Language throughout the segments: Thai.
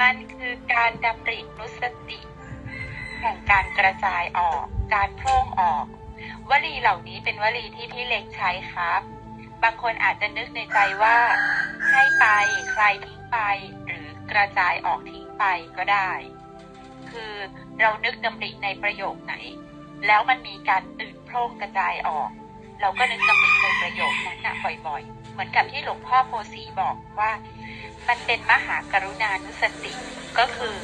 มันคือการดำรินุสติ แห่งการกระจายออก การโพร่งออก วลีเหล่านี้เป็นวลีที่พี่เล็กใช้ครับ บางคนอาจจะนึกในใจว่า ให้ไป ใครทิ้งไป หรือกระจายออกทิ้งไปก็ได้ คือเรานึกดำริในประโยคไหน แล้วมันมีการตื่นโพร่งกระจายออก เราก็นึกดำริในประโยคนั้นนะบ่อยๆ มือนกับที่หลวงพ่อโพสีบอกว่ามันเป็นมหากรุณานุสติก็คือ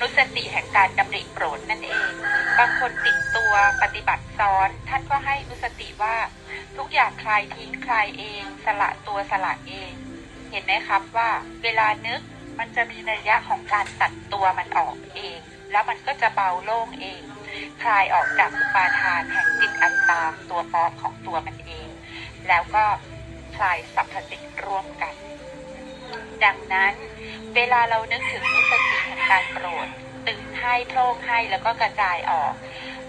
นุสติแห่งการดำริโปรดนั่นเอง บางคนติดตัวปฏิบัติซ้อน ท่านก็ให้นุสติว่า ทุกอย่างคลายทิ้งคลายเอง สละตัวสละเอง เห็นไหมครับว่า เวลานึกมันจะมีระยะของการตัดตัวมันออกเอง แล้วมันก็จะเบาโล่งเอง คลายออกจากอุปาทานแห่งจิตอัตตาตัวปลอมของตัวมันเอง แล้วก็ ลายสรรพสิ่งร่วมกัน ดังนั้น เวลาเรานึกถึงนุสติแห่งการโปรดตื่นให้โพร่งให้แล้วก็กระจายออก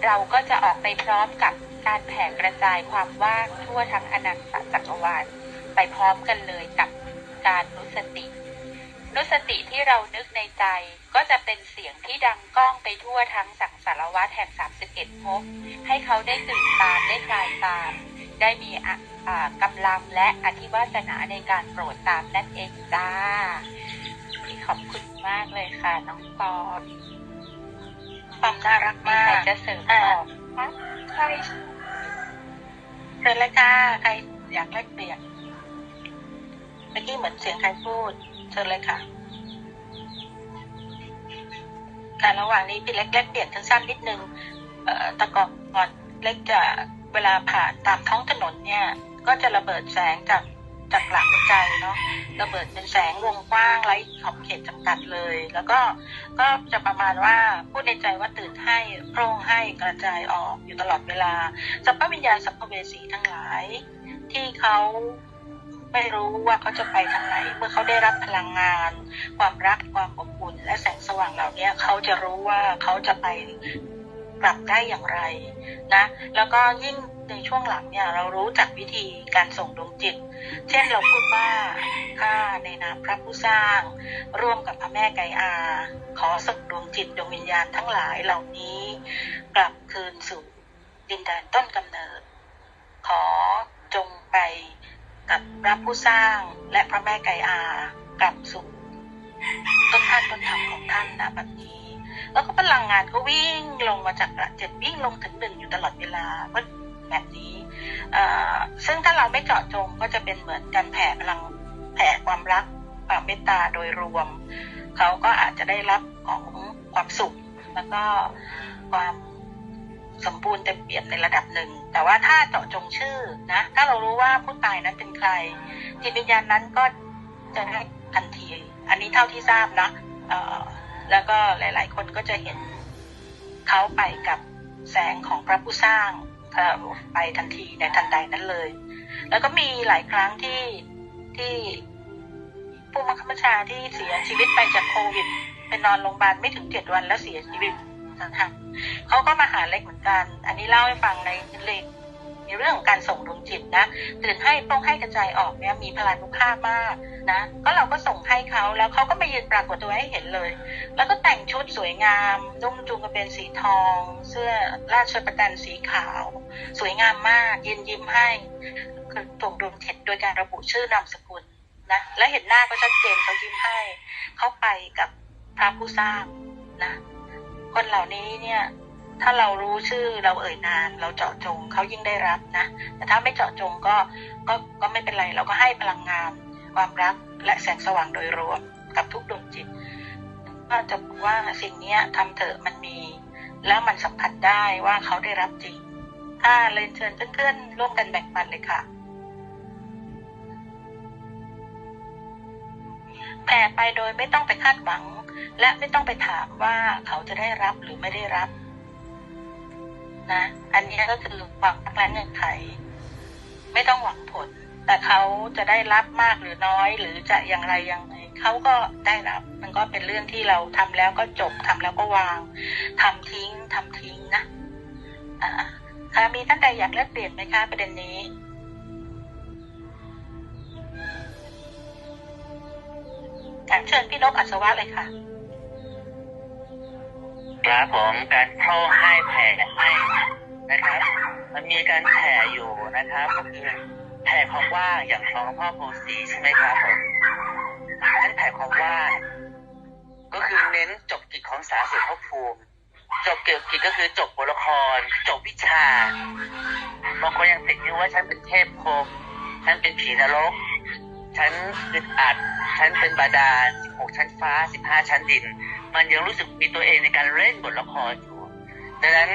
เราก็จะออกไปพร้อมกับการแผ่กระจายความว่างทั่วทั้งอนันตจักรวาลไปพร้อมกันเลยกับการนุสติ นุสติที่เรานึกในใจก็จะเป็นเสียงที่ดังก้องไปทั่วทั้งสังสารวัฏแห่ง 31ภพให้เขาได้ตื่นตามได้คลายตาม ได้มีอะอ่ากำลังและอธิวาสนาในการโปรดตามนั่นเองจ้าพี่ขอบคุณมากเลยค่ะ น้องปอนความน่ารักมีมาใครกจะเสริมอ่าต่อคะใช่เชิญเลยค่ะใครอยากแลกเปลี่ยนเมื่อกี้เหมือนเสียงใครพูด เชิญเลยค่ะค่ะระหว่างนี้พี่เล็กแลกเปลี่ยนสั้นๆนิดนึงเอ่อแตะก่อนก่อนเล็กจะ เวลาผ่านตามท้องถนนเนี่ย ก็จะระเบิดแสงจากจากหลักหัวใจเนาะระเบิดเป็นแสงวงกว้างไร้ขอบเขตจำกัดเลย แล้วก็ก็จะประมาณว่าพูดในใจว่าตื่นให้โพร่งให้กระจายออกอยู่ตลอดเวลาสัพพวิญญาณสัพพเวสีทั้งหลาย ที่เขาไม่รู้ว่าเขาจะไปทางไหน เมื่อเขาได้รับพลังงาน ความรักความอบอุ่นและแสงสว่างเหล่านี้เขาจะรู้ว่าเขาจะไป กลับได้อย่างไรนะแล้วก็ยิ่งในช่วงหลังเนี่ยเรารู้จักวิธีการส่งดวงจิต เช่นเราพูดว่าข้าในนามพระผู้สร้าง ร่วมกับพระแม่ไกอา ขอส่งดวงจิตดวงวิญญาณทั้งหลายเหล่านี้ กลับคืนสู่ดินแดนต้นกำเนิด ขอจงไปกับพระผู้สร้างและพระแม่ไกอา กลับสู่ต้นท่านต้นธรรมของท่านนะแบบนี้ แล้วก็พลังงานก็วิ่งลงมาจากระเจ็ดวิ่งลงถึงหนึ่งอยู่ตลอดเวลาเพราะแบบนี้ซึ่งถ้าเราไม่เจาะจงก็จะเป็นเหมือนการแผ่พลังแผ่ความรักความเมตตาโดยรวม เขาก็อาจจะได้รับของความสุข แล้วก็ความสมบูรณ์เต็มเปี่ยมในระดับหนึ่ง แต่ว่าถ้าเจาะจงชื่อนะ ถ้าเรารู้ว่าผู้ตายนั้นเป็นใคร จิตวิญญาณนั้นก็จะได้ทันที อันนี้เท่าที่ทราบนะ แล้วก็หลาย ๆ คนก็จะเห็นเขาไปกับแสงของพระผู้สร้างไปทันทีในทันใดนั้นเลย แล้วก็มีหลายครั้งที่ที่ผู้บังคับบัญชาที่เสียชีวิตไปจากโควิดไปนอนโรงพยาบาลไม่ถึงเจ็ดวันแล้วเสียชีวิตนะคะเขาก็มาหาเล็กเหมือนกัน อันนี้เล่าให้ฟังในเล็กในเรื่องของการส่งดวง จิตนะตื่นให้โปร่งให้กระจายออกเนี่ยมีพลานุภาพมากนะ ก็เราก็ส่งให้เขาแล้วเขาก็มายืนปรากฏตัวให้เห็นเลย แล้วก็แต่งชุดสวยงามนุ่งจูงกระเบนสีทอง เสื้อราชประดันสีขาว สวยงามมากยืนยิ้มให้คือส่งดวงจิตโดยการระบุชื่อนามสกุลนะและเห็นหน้าก็ชัดเจนเขายิ้มให้เขาไปกับพระผู้สร้างนะคนเหล่านี้เนี่ย ถ้าเรารู้ชื่อเราเอ่ยนามเราเจาะจงเขายิ่งได้รับนะ แต่ถ้าไม่เจาะจงก็ก็ก็ไม่เป็นไรเราก็ให้พลังงาน ความรักและแสงสว่างโดยรวมกับทุกดวงจิตก็จะบอกว่าสิ่งนี้ทำเถอะมันมี แล้วมันสัมผัสได้ว่าเขาได้รับจริงถ้าเรียนเชิญเพื่อนๆร่วมกันแบ่งปันเลยค่ะแผ่ไปโดยไม่ต้องไปคาดหวัง และไม่ต้องไปถามว่าเขาจะได้รับหรือไม่ได้รับ นะ อันนี้ก็คือความรักและเงื่อนไข ไม่ต้องหวังผล แต่เขาจะได้รับมากหรือน้อย หรือจะอย่างไรอย่างไรเขาก็ได้รับ มันก็เป็นเรื่องที่เราทำแล้วก็จบทำแล้วก็วางทำทิ้งทำทิ้งนะอ่าค่ะมีท่านใดอยากแลกเปลี่ยนไหมคะประเด็นนี้เชิญพี่นกอัศวะเลยค่ะ ครับผมการโพร่งให้แผ่ให้นะครับ มันมีการแผ่อยู่นะครับก็คือแผ่ความว่างอย่างของพ่อโพสีใช่ไหมครับผมนั่นแผ่ความว่างก็คือเน้นจบกิจของสาสุภภูมิจบเกี่ยวกิจก็คือจบบทละคร จบวิชาบางคนยังติดอยู่ว่าฉันเป็นเทพพรมฉันเป็นผีนรก ฉันอึดอัด ฉันเป็นบาดาล16ชั้นฟ้า15ชั้นดิน มันยังรู้สึกมีตัวเองในการเล่นบทละครอยู่ดังนั้น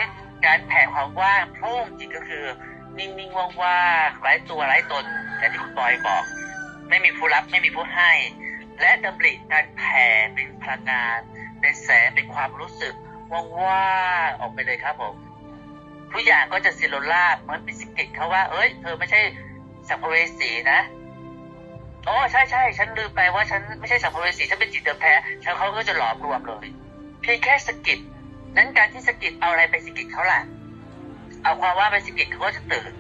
การแผ่ความว่างโพร่งจิตก็คือ นิ่งๆว่างๆไร้ตัวไร้ตนอย่างที่คุณบอยบอก ไม่มีผู้รับไม่มีผู้ให้ และดำริการแผ่เป็นพลังงาน เป็นแสงเป็นความรู้สึกว่างๆออกไปเลยครับผมทุกอย่างก็จะสิโรราบเหมือนเป็นสกิจเขาว่า เอ้ยเธอไม่ใช่สัมภเวสีนะ โอ้ใช่ใช่ฉันลืมไปว่าฉันไม่ใช่สัมภเวสีฉันเป็นจิตเดิมแท้ฉันเขาก็จะหลอมรวมเลยเพียงแค่สกิดนั้นการที่สกิดเอาอะไรไปสกิดเขาล่ะเอาความว่าไปสกิดเขาก็จะตื่น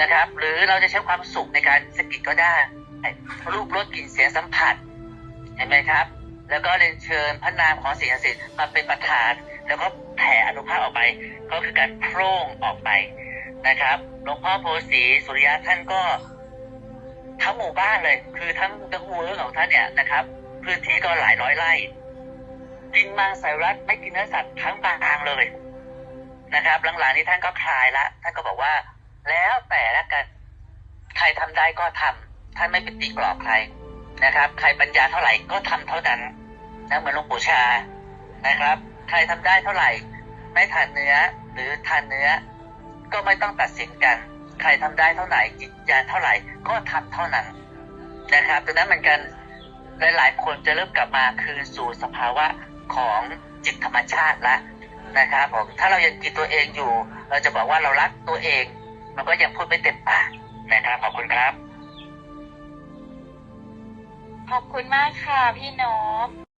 นะครับ หรือเราจะใช้ความสุขในการสกิดก็ได้รูปรสกลิ่นเสียงสัมผัสเห็นไหมครับ แล้วก็เรียนเชิญพระนามของสิ่งศักดิ์สิทธิ์มาเป็นประธาน แล้วก็แผ่อนุภาพออกไป ก็คือการโพร่งออกไปนะครับหลวงพ่อโพสีสุริยะท่านก็ ทั้งหมู่บ้านเลย คือทั้งทั้งเวิร์กของท่านเนี่ยนะครับ พื้นที่ก็หลายร้อยไร่ กินมังสวิรัตไม่กินเนื้อสัตว์ทั้งบางเลยนะครับ หลังๆนี้ท่านก็คลายละ ท่านก็บอกว่า แล้วแต่ละกัน ใครทำได้ก็ทำท่านไม่เป็นตีกรอบใครนะครับ ใครปัญญาเท่าไหร่ก็ทำเท่านั้นนะเหมือนหลวงปู่ชานะครับ ใครทำได้เท่าไหร่ ไม่ทานเนื้อหรือทานเนื้อ ก็ไม่ต้องตัดสินกัน ใครทำได้เท่าไหร่จิตญาเท่าไหร่ก็ทำเท่านั้นนะครับดังนั้นเหมือนกันหลายๆคนจะเริ่มกลับมาคืนสู่สภาวะของจิตธรรมชาติละนะครับผมถ้าเรายังกินตัวเองอยู่ เราจะบอกว่าเรารักตัวเอง มันก็ยังพูดไม่เต็มปากนะครับขอบคุณครับ ขอบคุณมากค่ะพี่นก